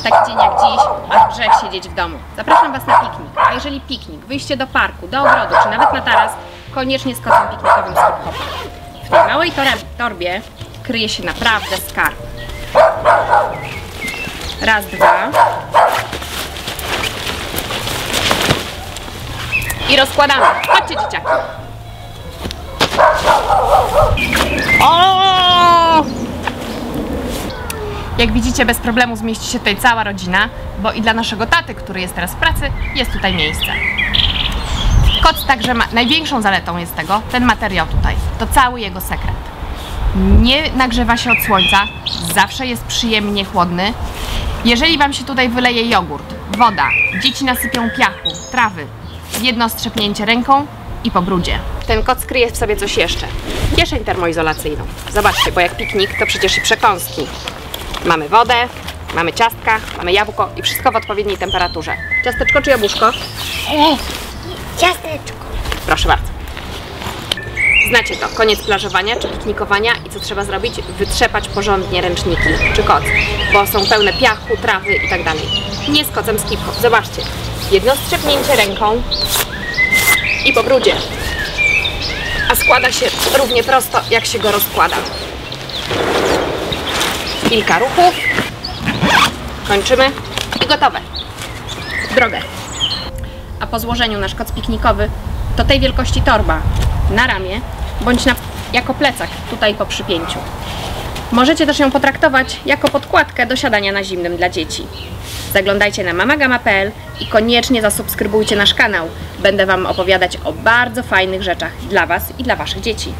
w taki dzień jak dziś, aż grzech siedzieć w domu. Zapraszam Was na piknik, a jeżeli piknik, wyjście do parku, do ogrodu, czy nawet na taras, koniecznie z kocem piknikowym z hip-hopem. W tej małej tor- torbie kryje się naprawdę skarb. Raz, dwa. I rozkładamy. Chodźcie dzieciaki. Jak widzicie, bez problemu zmieści się tutaj cała rodzina, bo i dla naszego taty, który jest teraz w pracy, jest tutaj miejsce. Koc także ma, największą zaletą jest tego, ten materiał tutaj, to cały jego sekret. Nie nagrzewa się od słońca, zawsze jest przyjemnie chłodny. Jeżeli Wam się tutaj wyleje jogurt, woda, dzieci nasypią piachu, trawy, jedno strzepnięcie ręką i po brudzie. Ten koc kryje w sobie coś jeszcze. Kieszeń termoizolacyjną. Zobaczcie, bo jak piknik, to przecież i przekąski. Mamy wodę, mamy ciastka, mamy jabłko i wszystko w odpowiedniej temperaturze. Ciasteczko czy jabłuszko? Ciasteczko. Proszę bardzo. Znacie to, koniec plażowania czy piknikowania i co trzeba zrobić? Wytrzepać porządnie ręczniki czy koc, bo są pełne piachu, trawy i tak dalej. Nie z kocem z hip-hop. Zobaczcie, jedno strzepnięcie ręką i po brudzie. A składa się równie prosto, jak się go rozkłada. Kilka ruchów. Kończymy i gotowe. Drogę a po złożeniu nasz koc piknikowy to tej wielkości torba na ramię bądź na, jako plecak tutaj po przypięciu. Możecie też ją potraktować jako podkładkę do siadania na zimnym dla dzieci. Zaglądajcie na mamagama.pl i koniecznie zasubskrybujcie nasz kanał. Będę Wam opowiadać o bardzo fajnych rzeczach dla Was i dla Waszych dzieci.